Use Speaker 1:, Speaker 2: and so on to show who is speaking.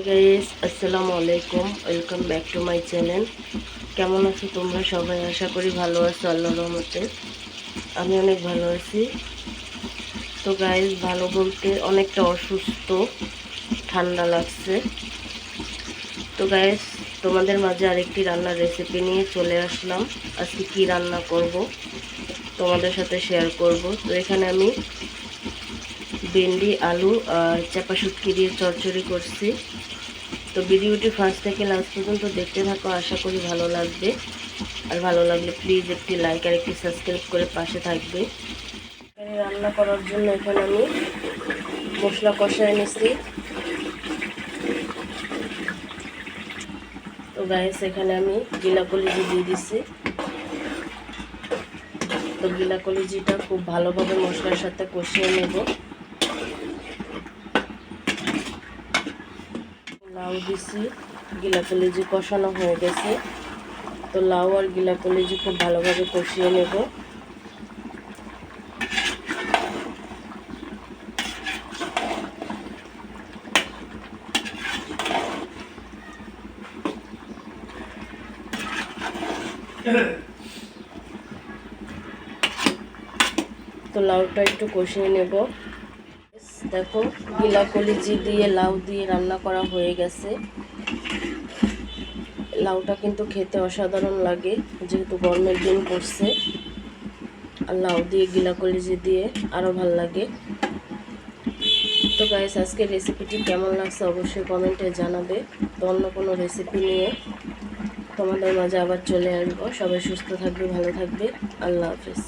Speaker 1: High guys আসসালামু আলাইকুম। Welcome back to my channel কেমন আছো তোমরা সবাই? আশা করি ভালো আছো আল্লাহ রহমতে। আমি অনেক ভালো আছি। তো গাইস ভালো বলতে অনেকটা অসুস্থ, ঠান্ডা লাগছে। তো গাইস তোমাদের মাঝে আরেকটি রান্নার রেসিপি নিয়ে চলে আসলাম। আজকে কি রান্না করব, তোমাদের সাথে শেয়ার করব। তো এখানে আমি ভেন্ডি, আলু, আর চাপা শুটকি দিয়ে চচ্চড়ি করছি। তো ভিডিওটি ফার্স্ট থেকে লাস্ট পর্যন্ত দেখতে থাকো, আশা করি ভালো লাগবে। আর ভালো লাগলে প্লিজ একটি লাইক আর একটি সাবস্ক্রাইব করে পাশে থাকবে। রান্না করার জন্য এখানে আমি মশলা কষায় নিছি। তো গাইস এখানে আমি গিলা কলিজি দিয়ে দিছি। তো গিলা কলিজিটা খুব ভালোভাবে মশলার সাথে কষিয়ে নেব। লাউ দিছি গিলা কলিজি কষানো হয়ে গেছে। তো লাউ আর গিলা কলিজি খুব ভালোভাবে কষিয়ে নেব। তো লাউটা একটু কষিয়ে নেব। দেখো গিলা কলিজি দিয়ে, লাউ দিয়ে রান্না করা হয়ে গেছে। লাউটা কিন্তু খেতে অসাধারণ লাগে, যেহেতু গরমের দিন পড়ছে আর লাউ দিয়ে গিলা কলিজি দিয়ে আরও ভালো লাগে। তো গাইস আজকের রেসিপিটি কেমন লাগছে অবশ্যই কমেন্টে জানাবে। তো অন্য কোনো রেসিপি নিয়ে তোমাদের মাঝে আবার চলে আসব। সবাই সুস্থ থাকবে, ভালো থাকবে। আল্লাহ হাফিজ।